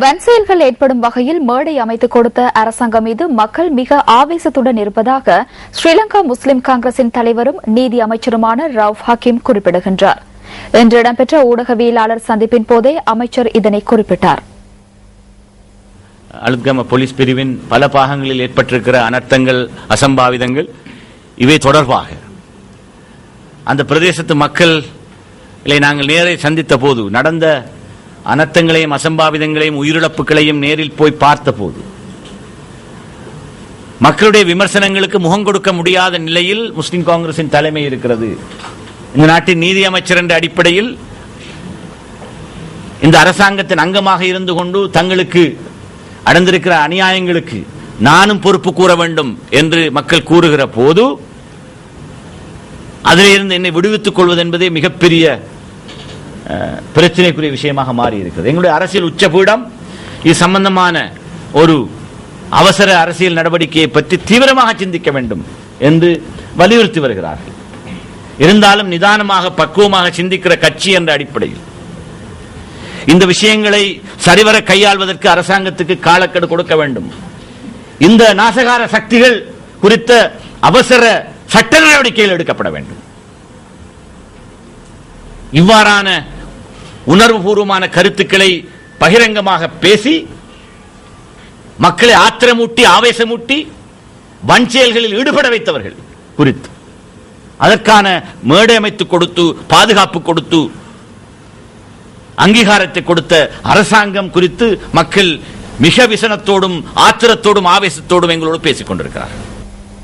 வன்செயல்கள் ஏற்படும் வகையில் மேடை அமைத்துக் கொடுத்த அரசாங்கம் மீது மக்கள் மிக ஆவேசத்துடன் இருப்பதாக ஸ்ரீலங்கா முஸ்லிம் காங்கிரசின் தலைவரும் நீதி அமைச்சருமான ரவுப் ஹக்கீம் குறிப்பிடுகின்றார். இன்று இடம்பெற்ற ஊடகவியலாளர் சந்திப்பின் போதே அமைச்சர் இதனை குறிப்பிட்டார். அழுத்கம போலீஸ் பிரிவின் பல பாகங்களில் ஏற்பட்டிருக்கிற அனர்த்தங்கள் அசம்பாவிதங்கள் இவை தொடர்பாக அந்த பிரதேசத்து மக்கள் நாங்கள் நேரை சந்தித்த போது நடந்த அனர்த்தங்களையும் அசம்பாவிதங்களையும் உயிரிழப்புகளையும் நேரில் போய் பார்த்த போது மக்களுடைய விமர்சனங்களுக்கு முகம் கொடுக்க முடியாத நிலையில் முஸ்லிம் காங்கிரசின் தலைமை இருக்கிறது. இந்த நாட்டின் நீதி அமைச்சர் என்ற அடிப்படையில் இந்த அரசாங்கத்தின் அங்கமாக இருந்து கொண்டு தங்களுக்கு அடைந்திருக்கிற அநியாயங்களுக்கு நானும் பொறுப்பு கூற வேண்டும் என்று மக்கள் கூறுகிற போது அதிலிருந்து என்னை விடுவித்துக் கொள்வது என்பதே மிகப்பெரிய பிரச்சனைக்குரிய விஷயமாக மாறி இருக்கிறது எங்களுடைய அரசியல் உச்சபீடம் இது சம்பந்தமான ஒரு அவசர அரசியல் நடவடிக்கையை பற்றி தீவிரமாக சிந்திக்க வேண்டும் என்று வலியுறுத்தி வருகிறார்கள். இருந்தாலும் நிதானமாக பக்குவமாக சிந்திக்கிற கட்சி என்ற அடிப்படையில். இந்த விஷயங்களை சரிவர கையாள்வதற்கு அரசாங்கத்துக்கு காலக்கெடு கொடுக்க வேண்டும். இந்த நாசகார சக்திகள் குறித்த அவசர சட்ட நடவடிக்கைகள் எடுக்கப்பட வேண்டும். இவ்வாறான உணர்வுபூர்வமான கருத்துக்களை பகிரங்கமாக பேசி மக்களை ஆத்திரமூட்டி ஆவேசமூட்டி வன்செயல்களில் ஈடுபட வைத்தவர்கள் குறித்து அதற்கான மேடை அமைத்து கொடுத்து பாதுகாப்பு கொடுத்து அங்கீகாரத்தை கொடுத்த அரசாங்கம் குறித்து மக்கள் மிக விசனத்தோடும் ஆத்திரத்தோடும் ஆவேசத்தோடும் எங்களோடு பேசிக் கொண்டிருக்கிறார்கள்.